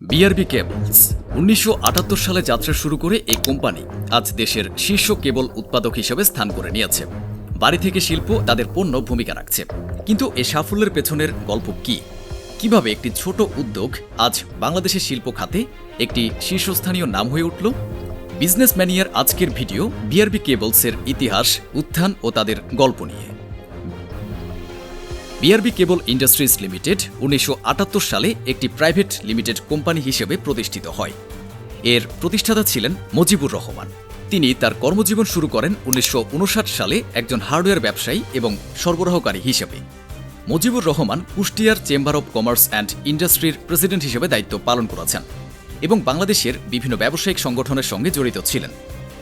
BRB cables উনিশশো আটাত্তর সালে যাত্রা শুরু করে এই কোম্পানি আজ দেশের শীর্ষ কেবল উৎপাদক হিসেবে স্থান করে নিয়েছে। বাড়ি থেকে শিল্প তাদের পণ্য ভূমিকা রাখছে। কিন্তু এ সাফল্যের পেছনের গল্প কি? কীভাবে একটি ছোট উদ্যোগ আজ বাংলাদেশের শিল্প খাতে একটি শীর্ষস্থানীয় নাম হয়ে উঠল? বিজনেস ম্যানিয়ার আজকের ভিডিও বিআরবি কেবলসের ইতিহাস, উত্থান ও তাদের গল্প নিয়ে। বিআরবি কেবল ইন্ডাস্ট্রিজ লিমিটেড উনিশশো আটাত্তর সালে একটি প্রাইভেট লিমিটেড কোম্পানি হিসেবে প্রতিষ্ঠিত হয়। এর প্রতিষ্ঠাতা ছিলেন মজিবুর রহমান। তিনি তার কর্মজীবন শুরু করেন উনিশশো উনষাট সালে একজন হার্ডওয়্যার ব্যবসায়ী এবং সরবরাহকারী হিসেবে। মজিবুর রহমান কুষ্টিয়ার চেম্বার অব কমার্স অ্যান্ড ইন্ডাস্ট্রির প্রেসিডেন্ট হিসেবে দায়িত্ব পালন করেছেন এবং বাংলাদেশের বিভিন্ন ব্যবসায়িক সংগঠনের সঙ্গে জড়িত ছিলেন।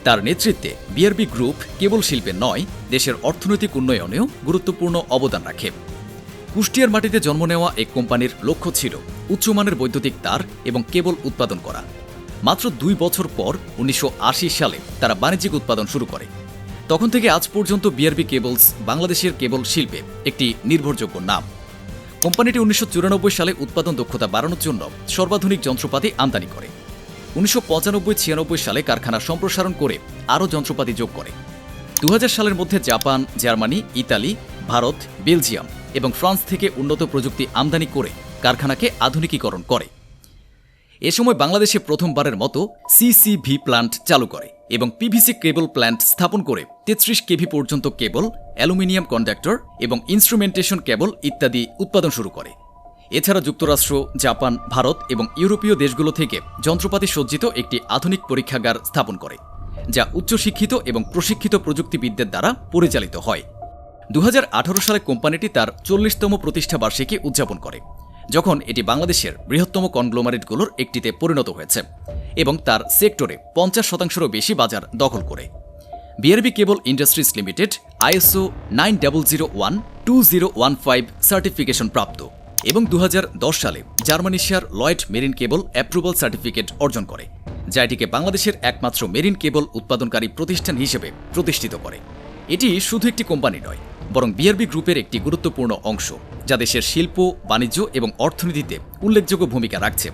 তার নেতৃত্বে বিআরবি গ্রুপ কেবল শিল্পে নয়, দেশের অর্থনৈতিক উন্নয়নেও গুরুত্বপূর্ণ অবদান রাখে। কুষ্টিয়ার মাটিতে জন্ম নেওয়া এক কোম্পানির লক্ষ্য ছিল উচ্চমানের বৈদ্যুতিক তার এবং কেবল উৎপাদন করা। মাত্র দুই বছর পর উনিশশো আশি সালে তারা বাণিজ্যিক উৎপাদন শুরু করে। তখন থেকে আজ পর্যন্ত বিআরবি কেবলস বাংলাদেশের কেবল শিল্পে একটি নির্ভরযোগ্য নাম। কোম্পানিটি উনিশশো চুরানব্বই সালে উৎপাদন দক্ষতা বাড়ানোর জন্য সর্বাধুনিক যন্ত্রপাতি আমদানি করে। উনিশশো পঁচানব্বই ছিয়ানব্বই সালে কারখানা সম্প্রসারণ করে আরও যন্ত্রপাতি যোগ করে। দু হাজার সালের মধ্যে Japan, Germany, Italy Bharat, Belgium এবং ফ্রান্স থেকে উন্নত প্রযুক্তি আমদানি করে কারখানাকে আধুনিকীকরণ করে। এ সময় বাংলাদেশে প্রথমবারের মতো সিসিভি প্ল্যান্ট চালু করে এবং পিভিসি কেবল প্ল্যান্ট স্থাপন করে তেত্রিশ কেভি পর্যন্ত কেবল, অ্যালুমিনিয়াম কন্ডাক্টর এবং ইনস্ট্রুমেন্টেশন কেবল ইত্যাদি উৎপাদন শুরু করে। এছাড়া যুক্তরাষ্ট্র, জাপান, ভারত এবং ইউরোপীয় দেশগুলো থেকে যন্ত্রপাতি সজ্জিত একটি আধুনিক পরীক্ষাগার স্থাপন করে, যা উচ্চশিক্ষিত এবং প্রশিক্ষিত প্রযুক্তিবিদদের দ্বারা পরিচালিত হয়। দু হাজার আঠারো সালে কোম্পানিটি তার চল্লিশতম প্রতিষ্ঠা বার্ষিকী উদযাপন করে, যখন এটি বাংলাদেশের বৃহত্তম কনগ্লোমারেটগুলোর একটিতে পরিণত হয়েছে এবং তার সেক্টরে পঞ্চাশ শতাংশেরও বেশি বাজার দখল করে। BRB cable industries limited, ISO nine double zero one, two zero one five certification প্রাপ্ত এবং দু হাজার দশ সালে Germanischer Lloyd marine cable approval certificate অর্জন করে, যা এটিকে বাংলাদেশের একমাত্র মেরিন কেবল উৎপাদনকারী প্রতিষ্ঠান হিসেবে প্রতিষ্ঠিত করে। এটি শুধু একটি কোম্পানি নয় বরং বিআরবি গ্রুপের একটি গুরুত্বপূর্ণ অংশ, যা দেশের শিল্প, বাণিজ্য এবং অর্থনীতিতে উল্লেখযোগ্য ভূমিকা রাখছে।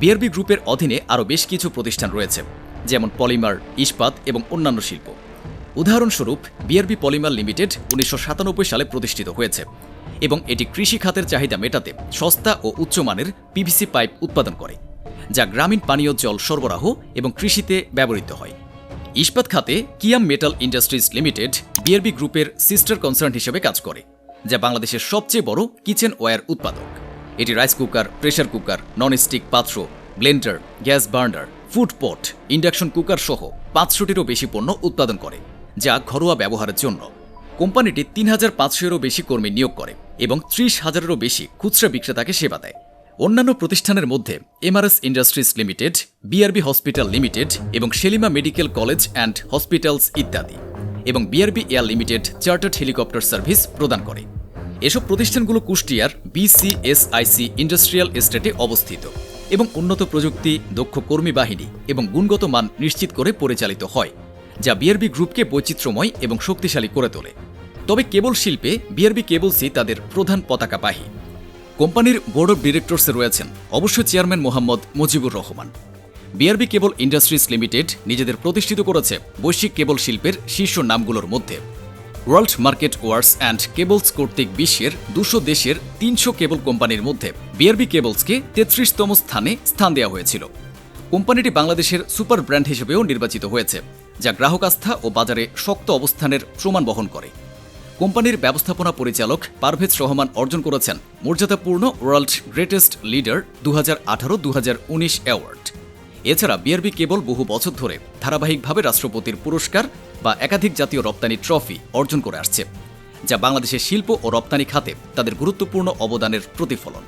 বিআরবি গ্রুপের অধীনে আরও বেশ কিছু প্রতিষ্ঠান রয়েছে, যেমন পলিমার, ইস্পাত এবং অন্যান্য শিল্প। উদাহরণস্বরূপ, বিআরবি পলিমার লিমিটেড উনিশশো সাতানব্বই সালে প্রতিষ্ঠিত হয়েছে এবং এটি কৃষি খাতের চাহিদা মেটাতে সস্তা ও উচ্চমানের পিভিসি পাইপ উৎপাদন করে, যা গ্রামীণ পানীয় জল সরবরাহ এবং কৃষিতে ব্যবহৃত হয়। ইস্পাত খাতে Kiam metal industries limited BRB গ্রুপের সিস্টার কনসার্ন হিসেবে কাজ করে, যা বাংলাদেশের সবচেয়ে বড় কিচেন ওয়্যার উৎপাদক। এটি rice cooker, pressure cooker, nonstick পাত্র, blender, gas burner, food pot, induction cooker সহ পাঁচশোটিরও বেশি পণ্য উৎপাদন করে, যা ঘরোয়া ব্যবহারের জন্য। কোম্পানিটি তিন হাজার পাঁচশোরও বেশি কর্মী নিয়োগ করে এবং ত্রিশ হাজারেরও বেশি খুচরা বিক্রেতাকে সেবা দেয়। অন্যান্য প্রতিষ্ঠানের মধ্যে MRS industries limited, BRB hospital limited এবং Selima medical college and hospitals ইত্যাদি। এবং BRB air limited chartered helicopter service প্রদান করে। এসব প্রতিষ্ঠানগুলো কুষ্টিয়ার বিসিএসআইসি ইন্ডাস্ট্রিয়াল এস্টেটে অবস্থিত এবং উন্নত প্রযুক্তি, দক্ষ কর্মী বাহিনী এবং গুণগত মান নিশ্চিত করে পরিচালিত হয়, যা বিআরবি গ্রুপকে বৈচিত্র্যময় এবং শক্তিশালী করে তোলে। তবে কেবল শিল্পে বিআরবি কেবলসই তাদের প্রধান পতাকা পতাকাবাহী কোম্পানির বোর্ড অব ডিরেক্টরসে রয়েছেন অবশ্য chairman Mohammad Mujibur Rahman. BRB cable industries limited নিজেদের প্রতিষ্ঠিত করেছে বৈশ্বিক কেবল শিল্পের শীর্ষ নামগুলোর মধ্যে। World market wires and cables কর্তৃক বিশ্বের দুশো দেশের তিনশো কেবল কোম্পানির মধ্যে বিআরবি কেবলসকে তেত্রিশতম স্থানে স্থান দেওয়া হয়েছিল। কোম্পানিটি বাংলাদেশের সুপার ব্র্যান্ড হিসেবেও নির্বাচিত হয়েছে, যা গ্রাহক আস্থা ও বাজারে শক্ত অবস্থানের প্রমাণ বহন করে। কোম্পানির ব্যবস্থাপনা পরিচালক পারভেজ রহমান অর্জন করেছেন মর্যাদাপূর্ণ ওয়ার্ল্ড গ্রেটেস্ট লিডার দু হাজার আঠারো অ্যাওয়ার্ড। এছাড়া বিআরবি কেবল বহু বছর ধরে ধারাবাহিকভাবে রাষ্ট্রপতির পুরস্কার বা একাধিক জাতীয় রপ্তানি ট্রফি অর্জন করে আসছে, যা বাংলাদেশের শিল্প ও রপ্তানি খাতে তাদের গুরুত্বপূর্ণ অবদানের প্রতিফলন।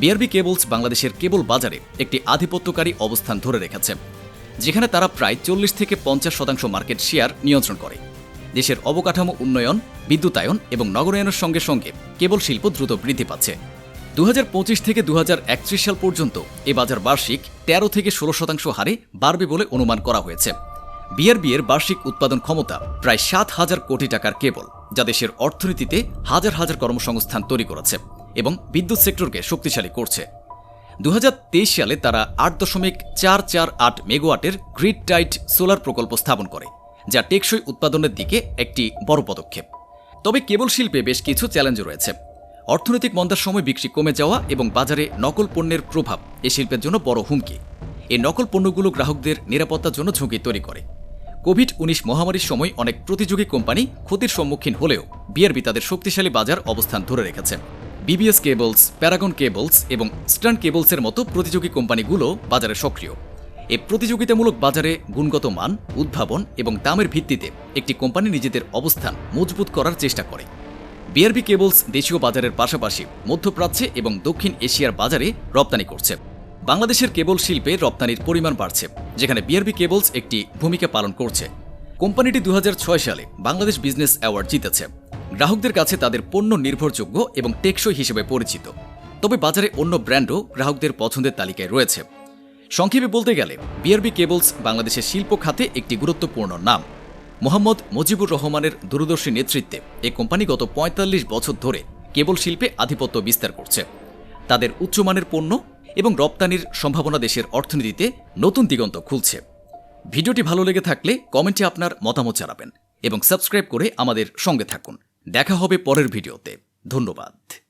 বিআরবি কেবলস বাংলাদেশের কেবল বাজারে একটি আধিপত্যকারী অবস্থান ধরে রেখেছে, যেখানে তারা প্রায় চল্লিশ থেকে পঞ্চাশ শতাংশ মার্কেট শেয়ার নিয়ন্ত্রণ করে। দেশের অবকাঠামো উন্নয়ন, বিদ্যুতায়ন এবং নগরায়নের সঙ্গে সঙ্গে কেবল শিল্প দ্রুত বৃদ্ধি পাচ্ছে। দু হাজার পঁচিশ থেকে দু হাজার একত্রিশ সাল পর্যন্ত এ বাজার বার্ষিক তেরো থেকে ষোলো শতাংশ হারে বাড়বে বলে অনুমান করা হয়েছে। বিআরবি এর বার্ষিক উৎপাদন ক্ষমতা প্রায় সাত হাজার কোটি টাকার কেবল, যা দেশের অর্থনীতিতে হাজার হাজার কর্মসংস্থান তৈরি করেছে এবং বিদ্যুৎ সেক্টরকে শক্তিশালী করছে। দু হাজার তেইশ সালে তারা আট দশমিক চার চার আট মেগাওয়াটের গ্রিড টাইট সোলার প্রকল্প স্থাপন করে, যা টেকসই উৎপাদনের দিকে একটি বড় পদক্ষেপ। তবে কেবল শিল্পে বেশ কিছু চ্যালেঞ্জ রয়েছে। অর্থনৈতিক মন্দার সময় বিক্রি কমে যাওয়া এবং বাজারে নকল পণ্যের প্রভাব এ শিল্পের জন্য বড় হুমকি। এই নকল পণ্যগুলো গ্রাহকদের নিরাপত্তার জন্য ঝুঁকি তৈরি করে। কোভিড উনিশ মহামারীর সময় অনেক প্রতিযোগী কোম্পানি ক্ষতির সম্মুখীন হলেও বিআরবি তাদের শক্তিশালী বাজার অবস্থান ধরে রেখেছে। বিবিএস কেবলস, প্যারাগন কেবলস এবং স্টার্ন কেবলসের মতো প্রতিযোগী কোম্পানিগুলো বাজারে সক্রিয়। এই প্রতিযোগিতামূলক বাজারে গুণগত মান, উদ্ভাবন এবং দামের ভিত্তিতে একটি কোম্পানি নিজেদের অবস্থান মজবুত করার চেষ্টা করে। বিআরবি কেবলস দেশীয় বাজারের পাশাপাশি মধ্যপ্রাচ্যে এবং দক্ষিণ এশিয়ার বাজারে রপ্তানি করছে। বাংলাদেশের কেবল শিল্পে রপ্তানির পরিমাণ বাড়ছে, যেখানে বিআরবি কেবলস একটি ভূমিকা পালন করছে। কোম্পানিটি দু হাজার ছয় সালে বাংলাদেশ বিজনেস অ্যাওয়ার্ড জিতেছে। গ্রাহকদের কাছে তাদের পণ্য নির্ভরযোগ্য এবং টেকসই হিসেবে পরিচিত। তবে বাজারে অন্য ব্র্যান্ডও গ্রাহকদের পছন্দের তালিকায় রয়েছে। সংক্ষেপে বলতে গেলে, বিআরবি কেবলস বাংলাদেশের শিল্প খাতে একটি গুরুত্বপূর্ণ নাম। মোহাম্মদ মুজিবুর রহমানের দূরদর্শী নেতৃত্বে এই কোম্পানি গত ৪৫ বছর ধরে কেবল শিল্পে আধিপত্য বিস্তার করছে। তাদের উচ্চমানের পণ্য এবং রপ্তানির সম্ভাবনা দেশের অর্থনীতিতে নতুন দিগন্ত খুলছে। ভিডিওটি ভালো লেগে থাকলে কমেন্টে আপনার মতামত জানাবেন এবং সাবস্ক্রাইব করে আমাদের সঙ্গে থাকুন। দেখা হবে পরের ভিডিওতে। ধন্যবাদ।